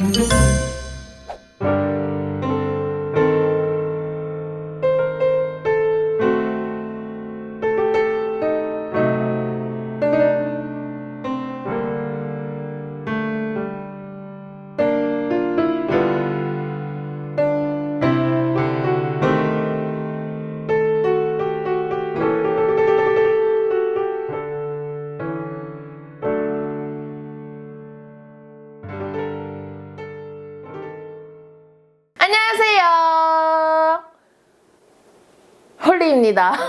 안녕하세요. 홀리입니다.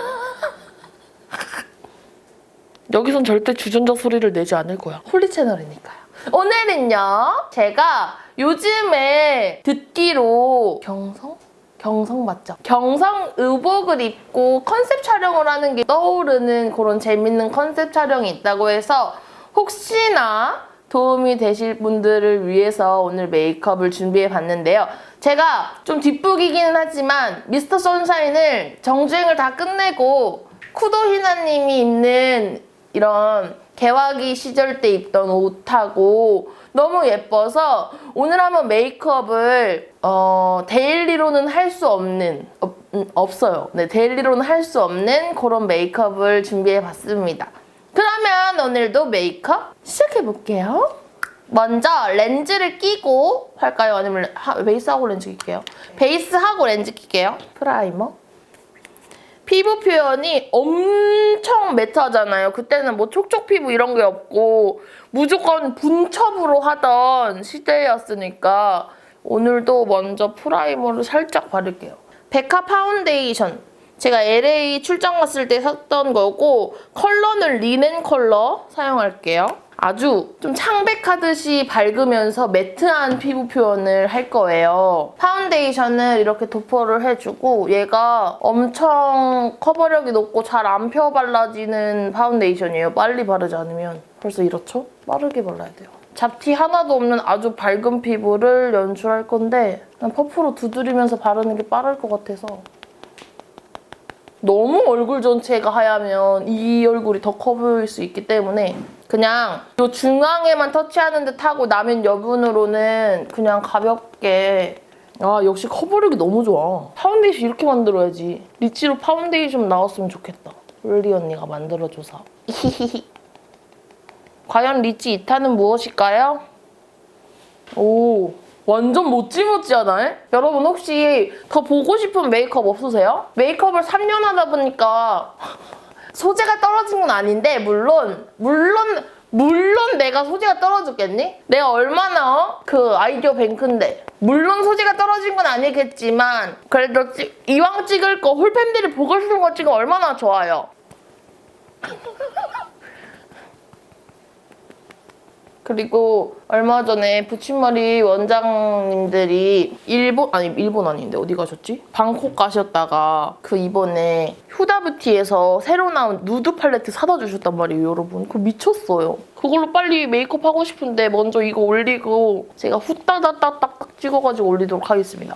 여기선 절대 주전자 소리를 내지 않을 거야. 홀리 채널이니까요. 오늘은요, 제가 요즘에 듣기로 경성? 경성 맞죠? 경성 의복을 입고 컨셉 촬영을 하는 게 떠오르는 그런 재밌는 컨셉 촬영이 있다고 해서 혹시나 도움이 되실 분들을 위해서 오늘 메이크업을 준비해 봤는데요. 제가 좀 뒷북이기는 하지만 미스터 선샤인을 정주행을 다 끝내고 쿠도 히나님이 입는 이런 개화기 시절 때 입던 옷하고 너무 예뻐서 오늘 한번 메이크업을 어, 데일리로는 할 수 없는 없, 음, 없어요. 네, 데일리로는 할 수 없는 그런 메이크업을 준비해 봤습니다. 그러면 오늘도 메이크업 시작해 볼게요. 먼저 렌즈를 끼고 할까요? 아니면 하- 베이스하고 렌즈 낄게요. 베이스하고 렌즈 낄게요. 프라이머. 피부 표현이 엄청 매트하잖아요. 그때는 뭐 촉촉 피부 이런 게 없고 무조건 분첩으로 하던 시대였으니까 오늘도 먼저 프라이머를 살짝 바를게요. 백화 파운데이션. 제가 LA 출장 갔을 때 샀던 거고 컬러는 리넨 컬러 사용할게요. 아주 좀 창백하듯이 밝으면서 매트한 피부 표현을 할 거예요. 파운데이션을 이렇게 도포를 해주고 얘가 엄청 커버력이 높고 잘 안 펴 발라지는 파운데이션이에요. 빨리 바르지 않으면. 벌써 이렇죠? 빠르게 발라야 돼요. 잡티 하나도 없는 아주 밝은 피부를 연출할 건데 난 퍼프로 두드리면서 바르는 게 빠를 것 같아서 너무 얼굴 전체가 하얗면 이 얼굴이 더 커 보일 수 있기 때문에 그냥 요 중앙에만 터치하는 듯 하고 남은 여분으로는 그냥 가볍게. 아 역시 커버력이 너무 좋아. 파운데이션 이렇게 만들어야지. 리치로 파운데이션 나왔으면 좋겠다. 롤리 언니가 만들어줘서. 과연 리치 2탄은 무엇일까요? 오 완전 모찌모찌하네? 여러분 혹시 더 보고 싶은 메이크업 없으세요? 메이크업을 3년 하다 보니까 소재가 떨어진 건 아닌데 물론 물론 물론 내가 소재가 떨어졌겠니? 내가 얼마나 어? 그 아이디어 뱅크인데 물론 소재가 떨어진 건 아니겠지만 그래도 찍- 이왕 찍을 거 홀팬들이 보고 싶은 거 찍으면 얼마나 좋아요 그리고 얼마 전에 붙임머리 원장님들이 일본 아니 일본 아닌데 어디 가셨지? 방콕 가셨다가 그 이번에 휴다뷰티에서 새로 나온 누드 팔레트 사다 주셨단 말이에요 여러분. 그거 미쳤어요. 그걸로 빨리 메이크업 하고 싶은데 먼저 이거 올리고 제가 후따다따딱 찍어가지고 올리도록 하겠습니다.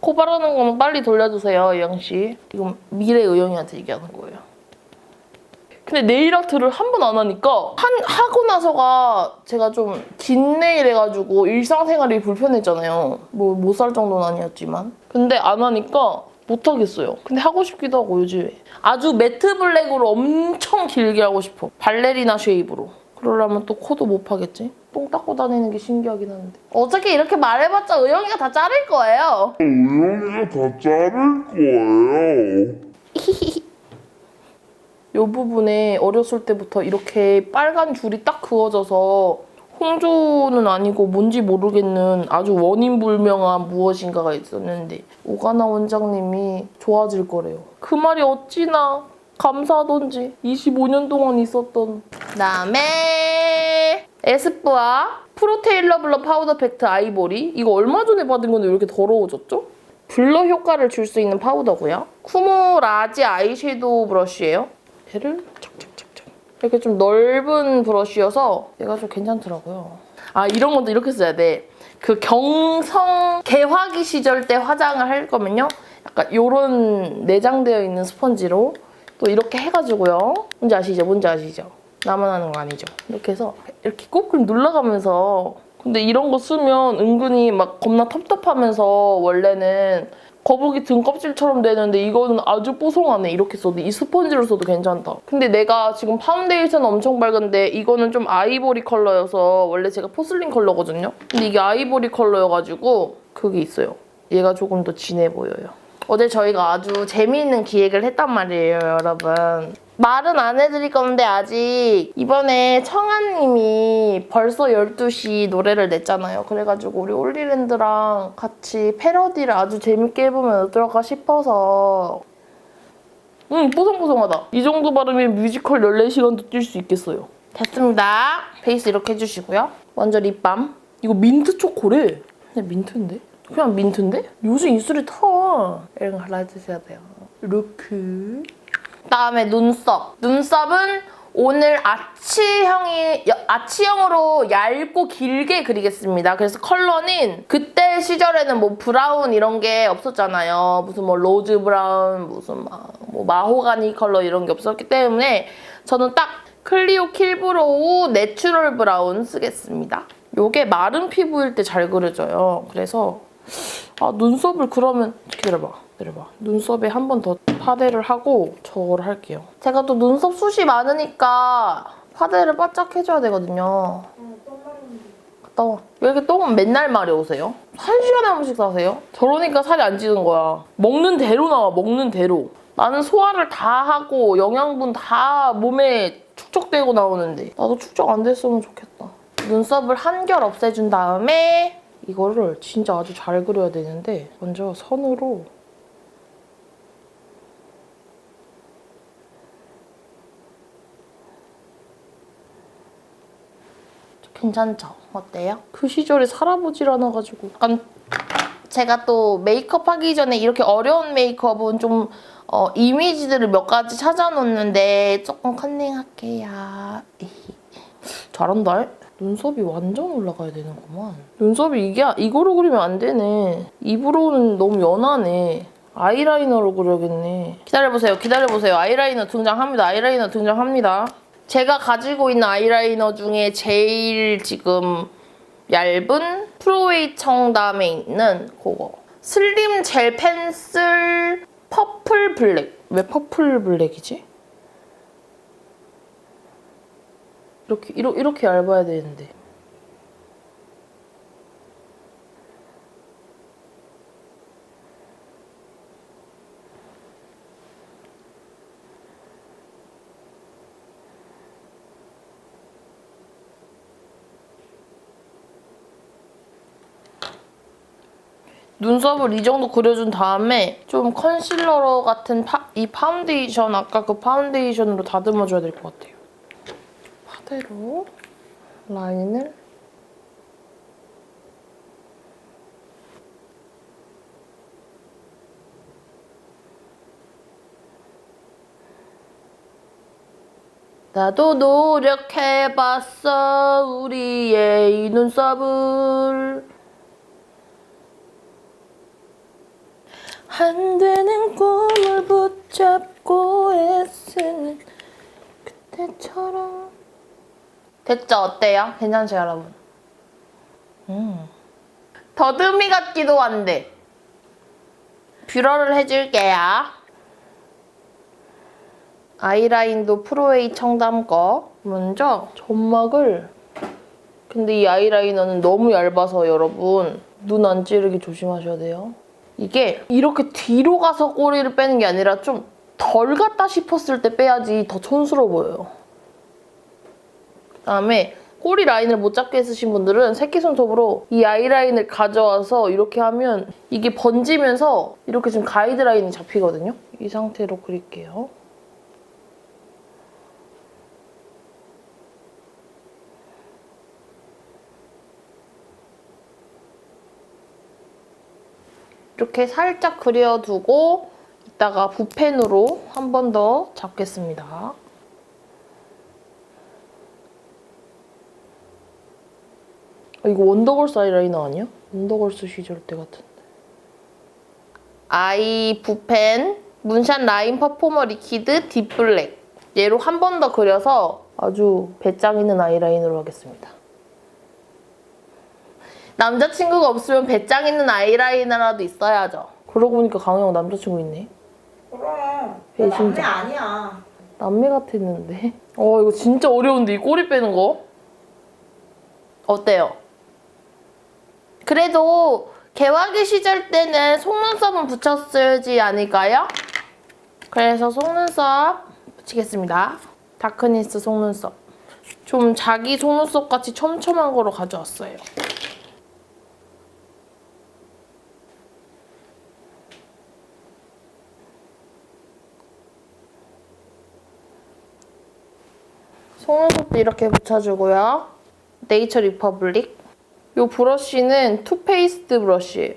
코 바르는 거는 빨리 돌려주세요 의영씨. 이건 미래 의영이한테 얘기하는 거예요 근데 네일 아트를 한 번 안 하니까 한 하고 나서가 제가 좀 긴 네일 해가지고 일상생활이 불편했잖아요. 뭐 못 살 정도는 아니었지만. 근데 안 하니까 못 하겠어요. 근데 하고 싶기도 하고 요즘에 아주 매트 블랙으로 엄청 길게 하고 싶어. 발레리나 쉐입으로. 그러려면 또 코도 못 파겠지? 똥 닦고 다니는 게 신기하긴 한데. 어차피 이렇게 말해봤자 의영이가 다 자를 거예요. 우영이가 다 자를 거예요. 이 부분에 어렸을 때부터 이렇게 빨간 줄이 딱 그어져서 홍조는 아니고 뭔지 모르겠는 아주 원인불명한 무엇인가가 있었는데 오가나 원장님이 좋아질 거래요. 그 말이 어찌나 감사하던지 25년 동안 있었던 그다음에 에스쁘아 프로테일러 블러 파우더 팩트 아이보리 이거 얼마 전에 받은 건데 왜 이렇게 더러워졌죠? 블러 효과를 줄 수 있는 파우더고요. 쿠모 라지 아이섀도우 브러쉬예요. 얘를 착착착착 이렇게 좀 넓은 브러쉬여서 얘가 좀 괜찮더라고요. 아 이런 것도 이렇게 써야 돼. 그 경성 개화기 시절 때 화장을 할 거면요. 약간 요런 내장되어 있는 스펀지로 또 이렇게 해가지고요. 뭔지 아시죠? 뭔지 아시죠? 나만 하는 거 아니죠? 이렇게 해서 이렇게 꾹꾹 눌러가면서 근데 이런 거 쓰면 은근히 막 겁나 텁텁하면서 원래는 거북이 등 껍질처럼 되는데 이거는 아주 뽀송하네. 이렇게 써도 이 스펀지로 써도 괜찮다. 근데 내가 지금 파운데이션 엄청 밝은데 이거는 좀 아이보리 컬러여서 원래 제가 포슬린 컬러거든요? 근데 이게 아이보리 컬러여가지고 그게 있어요. 얘가 조금 더 진해 보여요. 어제 저희가 아주 재미있는 기획을 했단 말이에요 여러분 말은 안 해드릴 건데 아직 이번에 청아님이 벌써 12시 노래를 냈잖아요. 그래가지고 우리 올리랜드랑 같이 패러디를 아주 재밌게 해보면 어떨까 싶어서 음 뽀송뽀송하다. 이 정도 발음이면 뮤지컬 14시간도 뛸 수 있겠어요. 됐습니다. 베이스 이렇게 해주시고요. 먼저 립밤. 이거 민트 초코래. 그냥 민트인데? 그냥 민트인데? 요즘 입술이 터. 이런 거 발라주셔야 돼요. 그 다음에 눈썹. 눈썹은 오늘 아치형이 여- 아치형으로 얇고 길게 그리겠습니다. 그래서 컬러는 그때 시절에는 뭐 브라운 이런 게 없었잖아요. 무슨 뭐 로즈 브라운, 무슨 막 뭐 마호가니 컬러 이런 게 없었기 때문에 저는 딱 클리오 킬브로우 내추럴 브라운 쓰겠습니다. 요게 마른 피부일 때 잘 그려져요. 그래서 아 눈썹을 그러면 기다려봐 기다려봐. 눈썹에 한 번 더 파데를 하고 저걸 할게요. 제가 또 눈썹 숱이 많으니까 파데를 바짝 해줘야 되거든요. 와왜 이렇게 똥은 맨날 마려 오세요? 한 시간에 한 번씩 사세요? 저러니까 살이 안 찌는 거야. 먹는 대로 나와 먹는 대로. 나는 소화를 다 하고 영양분 다 몸에 축적되고 나오는데 나도 축적 안 됐으면 좋겠다. 눈썹을 한 결 없애준 다음에 이거를 진짜 아주 잘 그려야 되는데 먼저 선으로 괜찮죠? 어때요? 그 시절에 살아보질 않아가지고 약간 제가 또 메이크업 하기 전에 이렇게 어려운 메이크업은 좀 어, 이미지들을 몇 가지 찾아놓는데 조금 컨닝할게요. 잘한다. 눈썹이 완전 올라가야 되는구만. 눈썹이 이게 이거로 그리면 안 되네. 입으로는 너무 연하네. 아이라이너로 그려야겠네. 기다려보세요. 기다려보세요. 아이라이너 등장합니다. 아이라이너 등장합니다. 제가 가지고 있는 아이라이너 중에 제일 지금 얇은 프로웨이 청담에 있는 그거. 슬림 젤 펜슬 퍼플 블랙. 왜 퍼플 블랙이지? 이렇게 이렇게, 이렇게 얇아야 되는데. 눈썹을 이 정도 그려준 다음에 좀 컨실러 같은 파, 이 파운데이션 아까 그 파운데이션으로 다듬어줘야 될 것 같아요. 파데로 라인을 나도 노력해봤어 우리의 이 눈썹을 안 되는 꿈을 붙잡고 애쓰는 그때처럼 됐죠? 어때요? 괜찮죠 여러분? 음. 더듬이 같기도 한데 뷰러를 해줄게요 아이라인도 프로웨이 청담 거 먼저 점막을 근데 이 아이라이너는 너무 얇아서 여러분 눈 안 찌르기 조심하셔야 돼요 이게 이렇게 뒤로 가서 꼬리를 빼는 게 아니라 좀 덜 갔다 싶었을 때 빼야지 더 촌스러워 보여요. 그다음에 꼬리 라인을 못 잡게 쓰신 분들은 새끼손톱으로 이 아이라인을 가져와서 이렇게 하면 이게 번지면서 이렇게 지금 가이드라인이 잡히거든요. 이 상태로 그릴게요. 이렇게 살짝 그려두고 이따가 붓펜으로 한 번 더 잡겠습니다. 아, 이거 원더걸스 아이라이너 아니야? 원더걸스 시절 때 같은데. 아이 붓펜 문샷 라인 퍼포머 리퀴드 딥블랙 얘로 한 번 더 그려서 아주 배짱 있는 아이라인으로 하겠습니다. 남자친구가 없으면 배짱 있는 아이라이너라도 있어야죠. 그러고 보니까 강영 남자친구 있네. 그럼 배신자. 남매 아니야. 남매 같았는데. 어 이거 진짜 어려운데 이 꼬리 빼는 거. 어때요? 그래도 개화기 시절 때는 속눈썹은 붙였어야지 아닐까요? 그래서 속눈썹 붙이겠습니다. 다크니스 속눈썹. 좀 자기 속눈썹 같이 촘촘한 거로 가져왔어요. 속눈썹도 이렇게 붙여주고요. 네이처 리퍼블릭. 이 브러쉬는 투페이스트 브러쉬예요.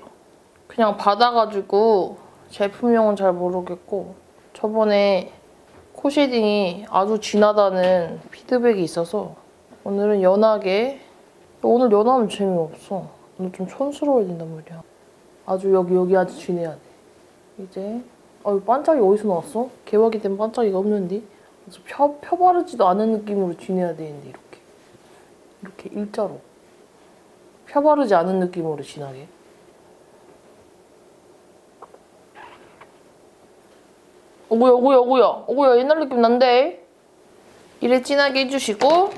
그냥 받아가지고 제품명은 잘 모르겠고 저번에 코 쉐딩이 아주 진하다는 피드백이 있어서 오늘은 연하게 오늘 연하면 재미없어. 오늘 좀 촌스러워야 된단 말이야. 아주 여기 여기 아주 진해야 돼. 이제 어, 이 반짝이 어디서 나왔어? 개화기 된 반짝이가 없는데? 그래서 펴, 펴바르지도 않은 느낌으로 진해야 되는데 이렇게. 이렇게 일자로. 펴바르지 않은 느낌으로 진하게. 오구야 오구야 오구야. 오구야 옛날 느낌 난데 이래 진하게 해주시고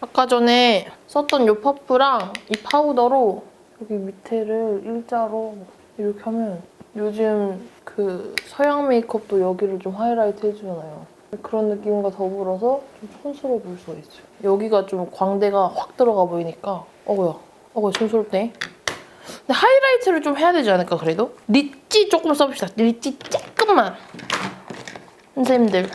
아까 전에 썼던 요 퍼프랑 이 파우더로 여기 밑에를 일자로 이렇게 하면 요즘 그 서양 메이크업도 여기를 좀 하이라이트 해주잖아요. 그런 느낌과 더불어서 좀 촌스러워 보일 수가 있어요. 여기가 좀 광대가 확 들어가 보이니까 어구야, 어구야 촌스럽네. 근데 하이라이트를 좀 해야 되지 않을까 그래도? 리찌 조금 써봅시다. 리찌 조금만. 선생님들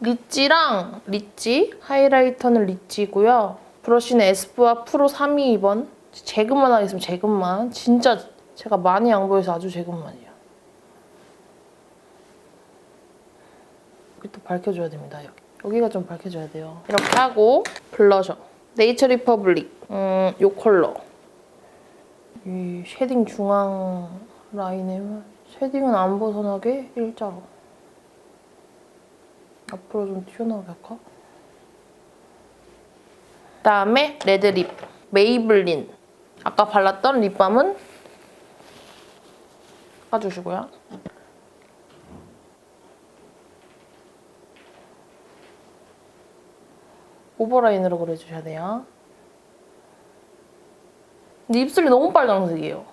리찌랑 리찌 하이라이터는 리찌고요. 브러쉬는 에스쁘아 프로 32번. 재금만 하겠습니다. 재금만. 진짜 제가 많이 양보해서 아주 재금만이에요. 또 밝혀줘야 됩니다. 여기. 여기가 좀 밝혀줘야 돼요. 이렇게 하고 블러셔. 네이처 리퍼블릭. 음, 요 컬러. 이 쉐딩 중앙 라인에만 쉐딩은 안 벗어나게 일자로. 앞으로 좀 튀어나오게 할까? 그다음에 레드 립. 메이블린. 아까 발랐던 립밤은 깎아주시고요. 오버라인으로 그려주셔야 돼요. 근데 입술이 너무 빨강색이에요.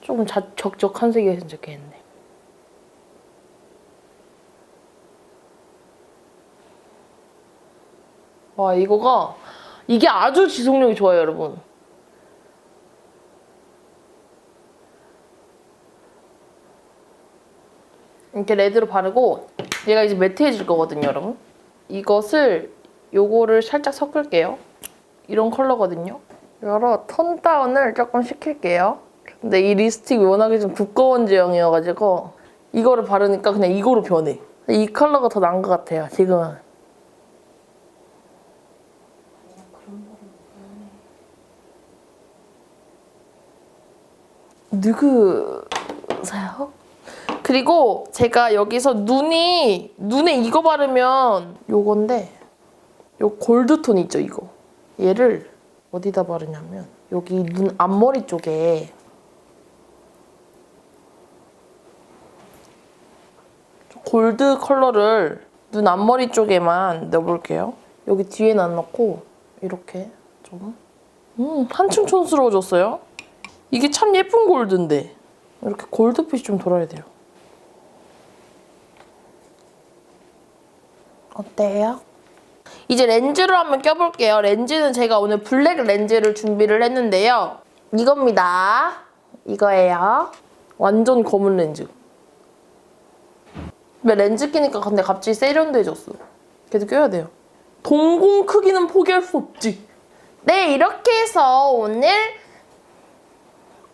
조금 자, 적적한 색이 했으면 좋겠는데. 와 이거가 이게 아주 지속력이 좋아요 여러분. 이렇게 레드로 바르고 얘가 이제 매트해질 거거든요, 여러분. 이것을 요거를 살짝 섞을게요. 이런 컬러거든요. 여러 톤 다운을 조금 시킬게요. 근데 이 립스틱이 워낙에 좀 두꺼운 제형이어가지고 이거를 바르니까 그냥 이거로 변해. 이 컬러가 더 나은 것 같아요, 지금은. 누구세요? 그리고 제가 여기서 눈이 눈에 이거 바르면 요건데 요 골드톤 있죠 이거? 얘를 어디다 바르냐면 여기 눈 앞머리 쪽에 골드 컬러를 눈 앞머리 쪽에만 넣어볼게요. 여기 뒤에는 안 넣고 이렇게 좀. 음, 한층 촌스러워졌어요. 이게 참 예쁜 골드인데. 이렇게 골드빛이 좀 돌아야 돼요. 어때요? 이제 렌즈를 한번 껴볼게요. 렌즈는 제가 오늘 블랙 렌즈를 준비를 했는데요. 이겁니다. 이거예요. 완전 검은 렌즈. 왜 렌즈 끼니까 근데 갑자기 세련돼졌어. 계속 껴야 돼요. 동공 크기는 포기할 수 없지. 네, 이렇게 해서 오늘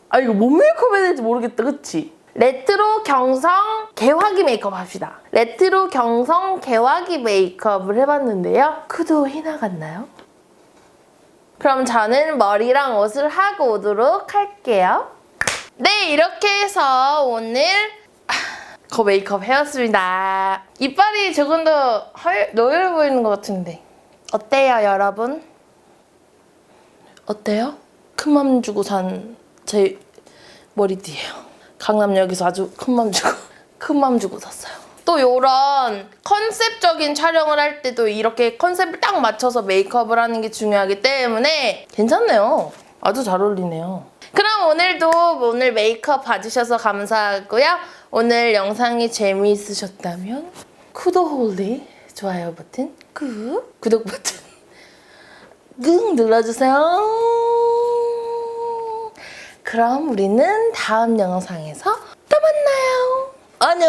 아 이거 뭔 메이크업 해야 될지 모르겠다, 그치? 레트로 경성 개화기 메이크업 합시다. 레트로 경성 개화기 메이크업을 해봤는데요. 구도히 나갔나요? 그럼 저는 머리랑 옷을 하고 오도록 할게요. 네, 이렇게 해서 오늘 거 메이크업 해왔습니다. 이빨이 조금 더 허여, 노열 보이는 것 같은데 어때요, 여러분? 어때요? 큰 맘 주고 산 제 머리띠예요. 강남역에서 아주 큰 맘 주고 큰 맘 주고 샀어요. 또 요런 컨셉적인 촬영을 할 때도 이렇게 컨셉을 딱 맞춰서 메이크업을 하는 게 중요하기 때문에 괜찮네요. 아주 잘 어울리네요. 그럼 오늘도 오늘 메이크업 봐주셔서 감사하고요. 오늘 영상이 재미있으셨다면 구독홀리 좋아요 버튼 꾹 구독 버튼 꾹 눌러주세요. 그럼 우리는 다음 영상에서 또 만나요. 안녕.